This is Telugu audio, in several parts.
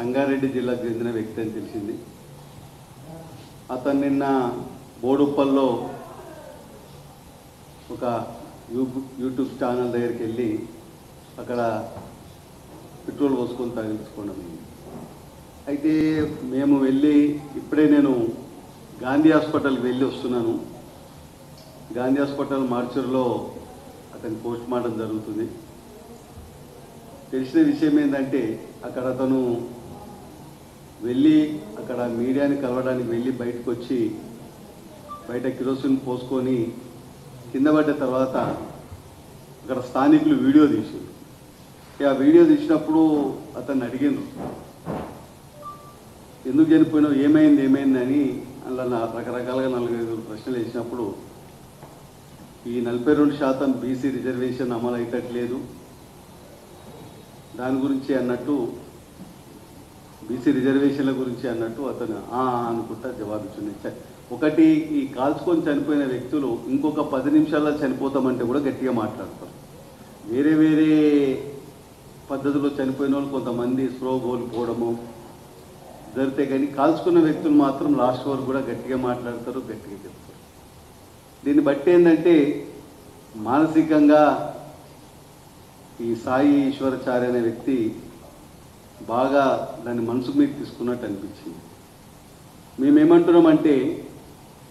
సంగారెడ్డి జిల్లాకు చెందిన వ్యక్తి అని తెలిసింది. అతను నిన్న బోడుప్పల్లో ఒక యూట్యూబ్ యూట్యూబ్ ఛానల్ దగ్గరికి వెళ్ళి అక్కడ పెట్రోల్ పోసుకొని తగిలించుకోవడం అయితే మేము వెళ్ళి ఇప్పుడే నేను గాంధీ హాస్పిటల్కి వెళ్ళి వస్తున్నాను. గాంధీ హాస్పిటల్ మార్చర్లో అతని పోస్ట్ మార్టం జరుగుతుంది. తెలిసిన విషయం ఏంటంటే అక్కడ అతను వెళ్ళి అక్కడ మీడియాని కలవడానికి వెళ్ళి బయటకు వచ్చి బయట కిరోసిన్ పోసుకొని కింద పడ్డ తర్వాత అక్కడ స్థానికులు వీడియో తీసారు ఆ వీడియో తీసినప్పుడు అతన్ని అడిగిండ్రు. ఎందుకు చనిపోయినావు? ఏమైంది? ఏమైంది? అని అలా నా రకరకాలుగా ఐదు ప్రశ్నలు వేసినప్పుడు ఈ నలభై రెండు శాతం బీసీ రిజర్వేషన్ అమలు అయ్యట్లేదు దాని గురించి అన్నట్టు బీసీ రిజర్వేషన్ల గురించి అన్నట్టు అతను "ఆ" అనుకుంటా జవాబిచ్చింది చ- ఒకటి ఈ కాల్చుకొని చనిపోయిన వ్యక్తులు ఇంకొక పది నిమిషాల్లో చనిపోతామంటే కూడా గట్టిగా మాట్లాడతారు. వేరే వేరే పద్ధతిలో చనిపోయిన వాళ్ళు కొంతమంది స్లో కోల్పోవడము జరిగితే కానీ కాల్చుకున్న వ్యక్తులు మాత్రం లాస్ట్ వరకు కూడా గట్టిగా మాట్లాడతారు గట్టిగా చెప్తారు. దీన్ని బట్టి ఏంటంటే మానసికంగా ఈ సాయి ఈశ్వరాచార్య అనే వ్యక్తి బాగా దాన్ని మనసు మీద తీసుకున్నట్టు అనిపించింది. మేమేమంటున్నామంటే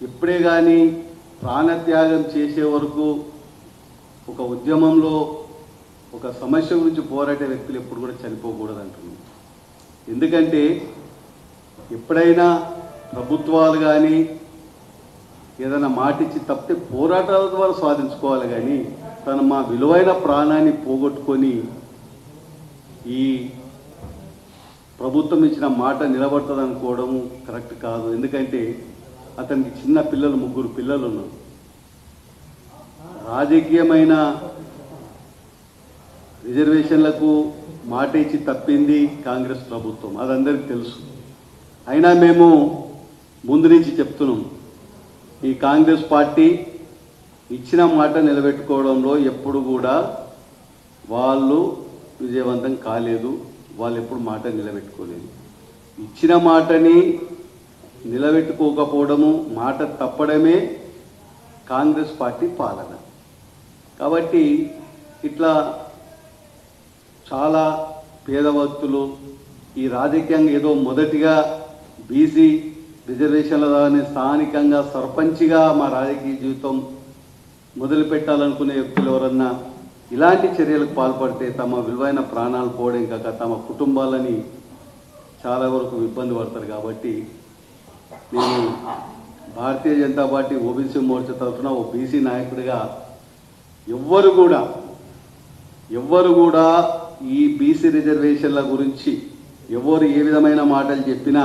ఇప్పుడే కానీ ప్రాణత్యాగం చేసే వరకు ఒక ఉద్యమంలో ఒక సమస్య గురించి పోరాడే వ్యక్తులు ఎప్పుడు కూడా చనిపోకూడదు అంటున్నాం ఎందుకంటే ఎప్పుడైనా ప్రభుత్వాలు కానీ ఏదైనా మాటిచ్చి తప్పితే పోరాటాల ద్వారా సాధించుకోవాలి కానీ తను మా విలువైన ప్రాణాన్ని పోగొట్టుకొని ఈ ప్రభుత్వం ఇచ్చిన మాట నిలబడుతుంది అనుకోవడం కరెక్ట్ కాదు. ఎందుకంటే అతనికి చిన్న పిల్లలు ముగ్గురు పిల్లలు ఉన్నారు. రాజకీయమైన రిజర్వేషన్లకు మాట ఇచ్చి తప్పింది కాంగ్రెస్ ప్రభుత్వం. అది అందరికీ తెలుసు. అయినా మేము ముందు నుంచి చెప్తున్నాం ఈ కాంగ్రెస్ పార్టీ ఇచ్చిన మాట నిలబెట్టుకోవడంలో ఎప్పుడు కూడా వాళ్ళు విజయవంతం కాలేదు. వాళ్ళు ఎప్పుడు మాట నిలబెట్టుకోలేదు. ఇచ్చిన మాటని నిలబెట్టుకోకపోవడము మాట తప్పడమే కాంగ్రెస్ పార్టీ పాలన. కాబట్టి ఇట్లా చాలా పేద ఈ రాజకీయంగా ఏదో మొదటిగా బీసీ రిజర్వేషన్ల ద్వారా స్థానికంగా సర్పంచ్గా మా రాజకీయ జీవితం మొదలుపెట్టాలనుకునే వ్యక్తులు ఎవరన్నా ఇలాంటి చర్యలకు పాల్పడితే తమ విలువైన ప్రాణాలు పోవడం కాక తమ కుటుంబాలని చాలా వరకు ఇబ్బంది పడతారు కాబట్టి నేను భారతీయ జనతా పార్టీ ఓబీసీ మోర్చా తరఫున ఓ బీసీ నాయకుడిగా ఎవ్వరు కూడా ఎవ్వరు కూడా ఈ బీసీ రిజర్వేషన్ల గురించి ఎవరు ఏ విధమైన మాటలు చెప్పినా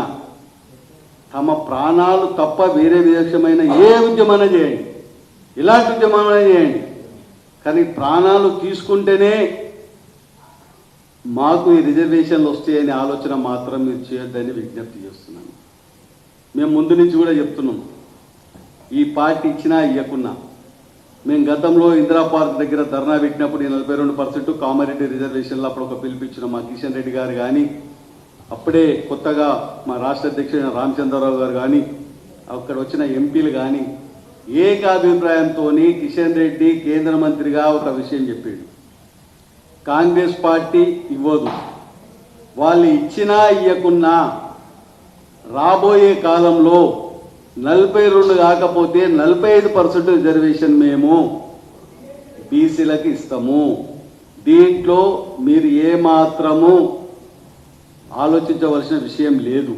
తమ ప్రాణాలు తప్ప వేరే విధమైన ఏ ఉద్యమాన చేయండి. ఇలాంటి ఉద్యమాన చేయండి. కానీ ప్రాణాలు తీసుకుంటేనే మాకు ఈ రిజర్వేషన్లు వస్తాయనే ఆలోచన మాత్రం మీరు చేయొద్దని విజ్ఞప్తి చేస్తున్నాను. మేము ముందు నుంచి కూడా చెప్తున్నాం. ఈ పార్టీ ఇచ్చినా ఇవ్వకున్నా మేము గతంలో ఇందిరా పార్క్ దగ్గర ధర్నా పెట్టినప్పుడు నలభై రెండు పర్సెంట్ కామారెడ్డి రిజర్వేషన్లో అప్పుడు ఒక పిలిపించిన మా కిషన్ రెడ్డి గారు కానీ అప్పుడే కొత్తగా మా రాష్ట్ర అధ్యక్షుడైన రామచంద్రరావు గారు కానీ అక్కడ వచ్చిన ఎంపీలు కానీ ఏకాభిప్రాయంతో కిషన్ రెడ్డి కేంద్ర మంత్రిగా ఒక విషయం చెప్పాడు. కాంగ్రెస్ పార్టీ ఇవ్వదు. వాళ్ళు ఇచ్చినా ఇవ్వకున్నా రాబోయే కాలంలో నలభై రెండు కాకపోతే నలభై ఐదు పర్సెంట్ రిజర్వేషన్ మేము బీసీలకు ఇస్తాము. దీంట్లో మీరు ఏమాత్రము ఆలోచించవలసిన విషయం లేదు.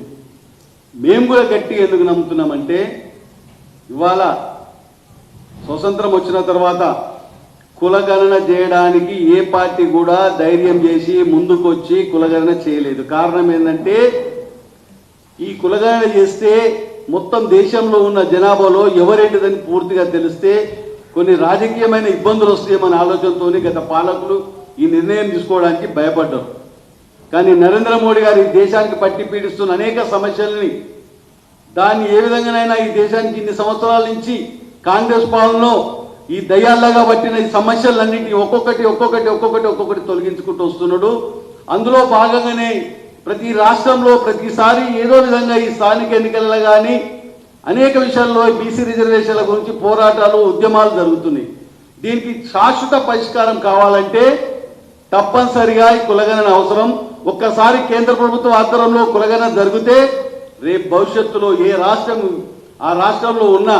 మేము కూడా గట్టి ఎందుకు నమ్ముతున్నామంటే ఇవాళ స్వతంత్రం వచ్చిన తర్వాత కులగణన చేయడానికి ఏ పార్టీ కూడా ధైర్యం చేసి ముందుకొచ్చి కులగణన చేయలేదు. కారణం ఏంటంటే ఈ కులగణన చేస్తే మొత్తం దేశంలో ఉన్న జనాభాలో ఎవరేంటిదని పూర్తిగా తెలిస్తే కొన్ని రాజకీయమైన ఇబ్బందులు వస్తాయేమనే ఆలోచనతోనే గత పాలకులు ఈ నిర్ణయం తీసుకోవడానికి భయపడ్డారు. కానీ నరేంద్ర మోడీ గారు ఈ దేశానికి పట్టి పీడిస్తున్న అనేక సమస్యలని దాన్ని ఏ విధంగానైనా ఈ దేశానికి ఇన్ని సంవత్సరాల నుంచి కాంగ్రెస్ పాలనలో ఈ దయ్యాల్లాగా పట్టిన ఈ సమస్యలన్నింటినీ ఒక్కొక్కటి ఒక్కొక్కటి ఒక్కొక్కటి ఒక్కొక్కటి తొలగించుకుంటూ వస్తున్నాడు. అందులో భాగంగానే ప్రతి రాష్ట్రంలో ప్రతిసారి ఏదో విధంగా ఈ స్థానిక ఎన్నికల్లో కానీ అనేక విషయాల్లో బీసీ రిజర్వేషన్ల గురించి పోరాటాలు ఉద్యమాలు జరుగుతున్నాయి. దీనికి శాశ్వత పరిష్కారం కావాలంటే తప్పనిసరిగా ఈ కులగణన అవసరం. ఒక్కసారి కేంద్ర ప్రభుత్వం ఆధ్వర్యంలో కులగణన జరిగితే రేపు భవిష్యత్తులో ఏ రాష్ట్రం ఆ రాష్ట్రంలో ఉన్న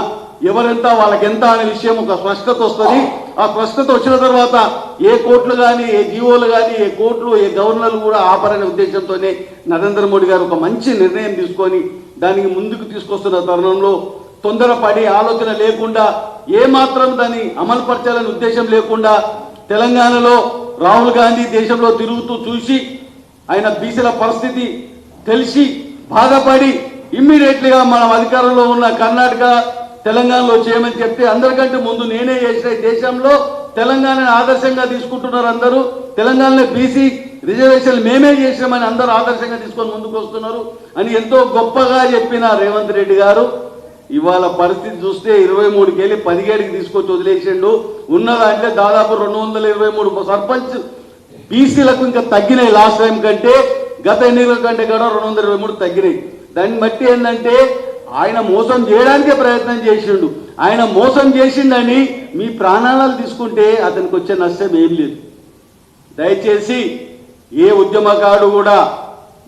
ఎవరెంత వాళ్ళకెంత అనే విషయం ఒక స్పష్టత వస్తుంది. ఆ స్పష్టత వచ్చిన తర్వాత ఏ కోర్టులు కానీ ఏ జీవోలు కానీ ఏ కోర్టులు ఏ గవర్నర్లు కూడా ఆపరనే ఉద్దేశంతోనే నరేంద్ర మోడీ గారు ఒక మంచి నిర్ణయం తీసుకొని దానికి ముందుకు తీసుకొస్తున్న తరుణంలో తొందరపడి ఆలోచన లేకుండా ఏమాత్రం దాన్ని అమలుపరచాలనే ఉద్దేశం లేకుండా తెలంగాణలో రాహుల్ గాంధీ దేశంలో తిరుగుతూ చూసి ఆయన బీసీల పరిస్థితి తెలిసి బాధపడి ఇమ్మీడియట్లీగా మనం అధికారంలో ఉన్న కర్ణాటక తెలంగాణలో చేయమని చెప్తే అందరికంటే ముందు నేనే చేసిన దేశంలో తెలంగాణని ఆదర్శంగా తీసుకుంటున్నారు అందరూ. తెలంగాణలో బీసీ రిజర్వేషన్లు మేమే చేసినామని అందరూ ఆదర్శంగా తీసుకొని ముందుకు వస్తున్నారు అని ఎంతో గొప్పగా చెప్పిన రేవంత్ రెడ్డి గారు. ఇవాళ పరిస్థితి చూస్తే ఇరవై మూడుకి వెళ్ళి పదిహేడుకి తీసుకొచ్చి వదిలేసిండు. ఉన్నదంటే దాదాపు రెండు వందల ఇరవై మూడు సర్పంచ్ బీసీలకు ఇంకా తగ్గినాయి లాస్ట్ టైం కంటే. గత ఎన్నికల కంటే కూడా రెండు వందల ఇరవై మూడు తగ్గినాయి. దాన్ని బట్టి ఏంటంటే ఆయన మోసం చేయడానికే ప్రయత్నం చేసిండు. ఆయన మోసం చేసిండని మీ ప్రాణాలు తీసుకుంటే అతనికి వచ్చే నష్టం ఏం లేదు. దయచేసి ఏ ఉద్యమకారుడు కూడా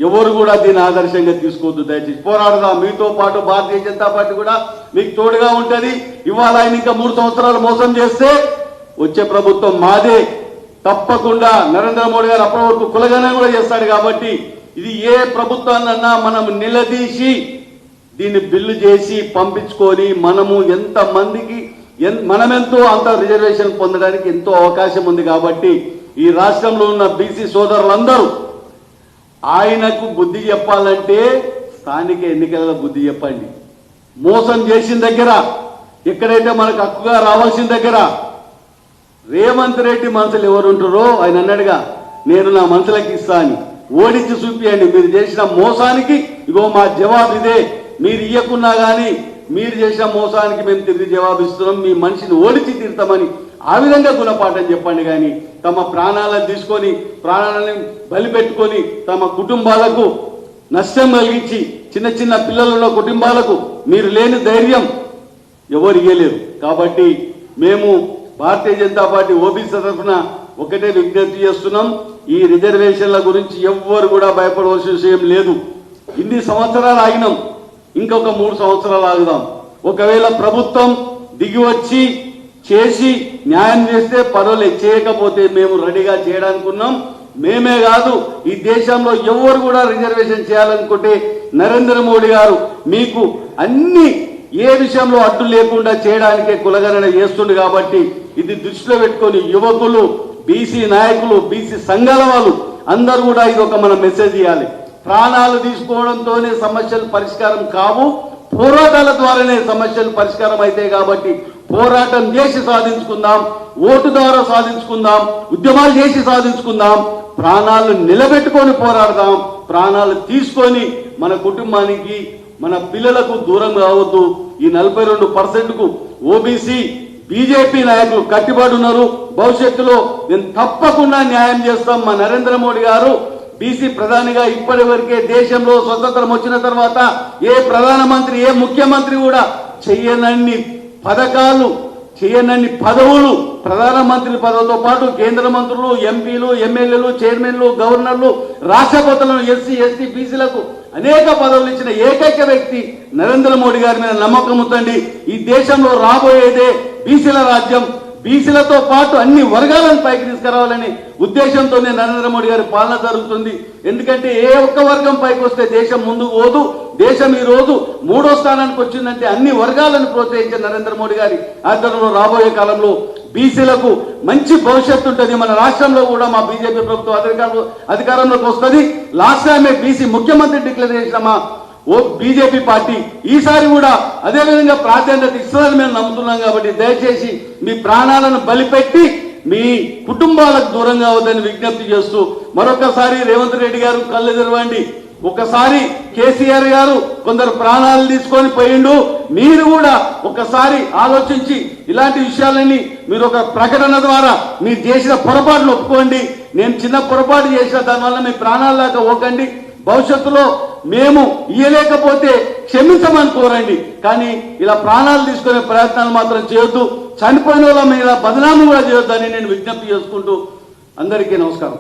ఎవరు కూడా దీన్ని ఆదర్శంగా తీసుకోవద్దు. దయచేసి పోరాడదాం. మీతో పాటు భారతీయ జనతా పార్టీ కూడా మీకు తోడుగా ఉంటుంది. ఇవాళ ఆయన ఇంకా మూడు సంవత్సరాలు మోసం చేస్తే వచ్చే ప్రభుత్వం మాదే. తప్పకుండా నరేంద్ర మోడీ గారు అప్పటి వరకు కులగనం కూడా చేస్తాడు కాబట్టి ఇది ఏ ప్రభుత్వాన్నన్నా మనం నిలదీసి దీన్ని బిల్లు చేసి పంపించుకొని మనము ఎంత మందికి మనమెంతో అంత రిజర్వేషన్ పొందడానికి ఎంతో అవకాశం ఉంది కాబట్టి ఈ రాష్ట్రంలో ఉన్న బీసీ సోదరులందరూ ఆయనకు బుద్ధి చెప్పాలంటే స్థానిక ఎన్నికలలో బుద్ధి చెప్పండి. మోసం చేసిన దగ్గర ఎక్కడైతే మనకు హక్కుగా రావాల్సిన దగ్గర రేవంత్ రెడ్డి మనసులు ఎవరుంటారో ఆయన అన్నాడుగా నేను నా మనసులకు ఇస్తా అని. ఓడించి చూపియండి. మీరు చేసిన మోసానికి ఇగో మా జవాబు ఇదే. మీరు ఇయ్యకున్నా కానీ మీరు చేసిన మోసానికి మేము తిరిగి జవాబిస్తున్నాం. మీ మనిషిని ఓడించి తీరుతామని ఆ విధంగా గుణపాఠం చెప్పండి కానీ తమ ప్రాణాలను తీసుకొని ప్రాణాలను బలిపెట్టుకొని తమ కుటుంబాలకు నష్టం కలిగించి చిన్న చిన్న పిల్లలున్న కుటుంబాలకు మీరు లేని ధైర్యం ఎవరు ఇయ్యలేరు. కాబట్టి మేము భారతీయ జనతా పార్టీ ఓబీసీ తరఫున ఒకటే విజ్ఞప్తి చేస్తున్నాం. ఈ రిజర్వేషన్ల గురించి ఎవ్వరు కూడా భయపడవలసిన విషయం లేదు. ఇన్ని సంవత్సరాలు ఆగినాం. ఇంకొక మూడు సంవత్సరాలు ఆగుదాం. ఒకవేళ ప్రభుత్వం దిగి వచ్చి చేసి న్యాయం చేస్తే పర్వాలేదు చేయకపోతే మేము రెడీగా చేయడానికి ఉన్నాం మేమే కాదు ఈ దేశంలో ఎవరు కూడా రిజర్వేషన్ చేయాలనుకుంటే నరేంద్ర మోడీ గారు మీకు అన్ని ఏ విషయంలో అడ్డు లేకుండా చేయడానికే కులగణన చేస్తుండు కాబట్టి ఇది దృష్టిలో పెట్టుకొని యువకులు బీసీ నాయకులు బీసీ సంఘాల వాళ్ళు అందరూ కూడా ఇది ఒక మనం మెసేజ్ ఇవ్వాలి. ప్రాణాలు తీసుకోవడంతోనే సమస్యలు పరిష్కారం కావు. పోరాటాల ద్వారానే సమస్యలు పరిష్కారం అవుతాయి కాబట్టి పోరాటం చేసి సాధించుకుందాం ఓటు ద్వారా సాధించుకుందాం ఉద్యమాలు చేసి సాధించుకుందాం ప్రాణాలను నిలబెట్టుకొని పోరాడదాం ప్రాణాలు తీసుకొని మన కుటుంబానికి మన పిల్లలకు దూరం కావద్దు. ఈ నలభై రెండు పర్సెంట్కు ఓబీసీ బీజేపీ నాయకులు కట్టుబడి ఉన్నారు. భవిష్యత్తులో నేను తప్పకుండా న్యాయం చేస్తాం మా నరేంద్ర మోడీ గారు. బీసీ ప్రధానిగా ఇప్పటి వరకే దేశంలో స్వతంత్రం వచ్చిన తర్వాత ఏ ప్రధానమంత్రి ఏ ముఖ్యమంత్రి కూడా చెయ్యనన్ని పథకాలు చేయనన్ని పదవులు ప్రధానమంత్రి పదవితో పాటు కేంద్ర మంత్రులు ఎంపీలు ఎమ్మెల్యేలు చైర్మన్లు గవర్నర్లు రాష్ట్రపతులను ఎస్సీ ఎస్టీ బీసీలకు అనేక పదవులు ఇచ్చిన ఏకైక వ్యక్తి నరేంద్ర మోడీ గారి మీద నమ్మకం ఉందండి. ఈ దేశంలో రాబోయేదే బీసీల రాజ్యం. బీసీలతో పాటు అన్ని వర్గాలను పైకి తీసుకురావాలని ఉద్దేశంతోనే నరేంద్ర మోడీ గారి పాలన జరుగుతుంది. ఎందుకంటే ఏ ఒక్క వర్గం పైకి వస్తే దేశం ముందుకు పోదు. దేశం ఈ రోజు మూడో స్థానానికి వచ్చిందంటే అన్ని వర్గాలను ప్రోత్సహించే నరేంద్ర మోడీ గారి ఆధ్వర్యంలో రాబోయే కాలంలో బీసీలకు మంచి భవిష్యత్తు ఉంటుంది. మన రాష్ట్రంలో కూడా మా బీజేపీ ప్రభుత్వం అధికారంలో అధికారంలోకి వస్తుంది. లాస్ట్ టైమే బీసీ ముఖ్యమంత్రి డిక్లేర్ చేసిన మా ఓ బీజేపీ పార్టీ ఈసారి కూడా అదే విధంగా ప్రాధాన్యత ఇస్తుందని మేము నమ్ముతున్నాం కాబట్టి దయచేసి మీ ప్రాణాలను బలిపెట్టి మీ కుటుంబాలకు దూరంగా అవద్దని విజ్ఞప్తి చేస్తూ మరొకసారి రేవంత్ రెడ్డి గారు కళ్ళు తెరవండి. ఒకసారి కేసీఆర్ గారు కొందరు ప్రాణాలు తీసుకొని పోయిండు. మీరు కూడా ఒకసారి ఆలోచించి ఇలాంటి విషయాలన్నీ మీరు ఒక ప్రకటన ద్వారా మీరు చేసిన పొరపాటును ఒప్పుకోండి. నేను చిన్న పొరపాటు చేసిన దానివల్ల మీ ప్రాణాలు దాకా ఓకండి భవిష్యత్తులో మేము ఇయ్యలేకపోతే క్షమించమని కోరండి. కానీ ఇలా ప్రాణాలు తీసుకునే ప్రయత్నాలు మాత్రం చేయొద్దు. చనిపోయిన వాళ్ళ మీద బదనామం కూడా చేయొద్దని నేను విజ్ఞప్తి చేసుకుంటూ అందరికీ నమస్కారం.